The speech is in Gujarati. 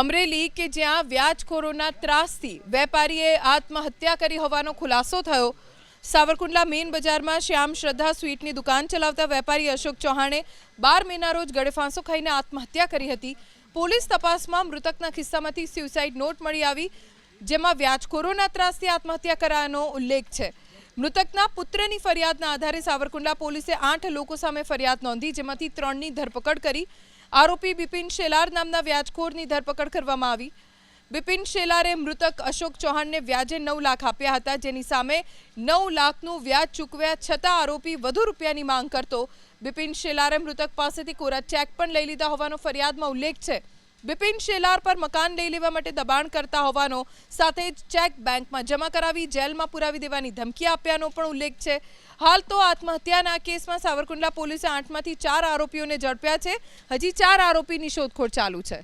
અમરેલી કે જ્યાં વ્યાજખોરોના ત્રાસથી વેપારીએ આત્મહત્યા કરી હોવાનો ખુલાસો થયો. સાવરકુંડલા મેઇન બજારમાં શ્યામ શ્રદ્ધા સ્વીટની દુકાન ચલાવતા વેપારી અશોક ચૌહાણે બાર મેના રોજ ગળેફાંસો ખાઈને આત્મહત્યા કરી હતી. પોલીસ તપાસમાં મૃતકના ખિસ્સામાંથી સ્યુસાઇડ નોટ મળી આવી, જેમાં વ્યાજખોરોના ત્રાસથી આત્મહત્યા કરાયાનો ઉલ્લેખ છે. મૃતકના પુત્રની ફરિયાદના આધારે સાવરકુંડલા પોલીસે આઠ લોકો સામે ફરિયાદ નોંધી, જેમાંથી ત્રણની ધરપકડ કરી આરોપી બિપિન શેલાર નામના વ્યાજખોરની ધરપકડ કરવામાં આવી. બિપિન શેલારે મૃતક અશોક ચૌહાણને વ્યાજે નવ લાખ આપ્યા હતા, જેની સામે નવ લાખનું વ્યાજ ચૂકવ્યા છતાં આરોપી વધુ રૂપિયાની માંગ કરતો. બિપિન શેલારે મૃતક પાસેથી કોરા ચેક પણ લઈ લીધા હોવાનો ફરિયાદમાં ઉલ્લેખ છે. બિપિન શેલાર પર મકાન લઈ લેવા માટે દબાણ કરતા હોવાનો સાથે જ ચેક બેંકમાં જમા કરાવી જેલમાં પુરાવી દેવાની ધમકી આપ્યાનો પણ ઉલ્લેખ છે. હાલ તો આત્મહત્યાના કેસમાં સાવરકુંડલા પોલીસે આઠમાંથી ચાર આરોપીઓને ઝડપ્યા છે. હજી ચાર આરોપીની શોધખોળ ચાલુ છે.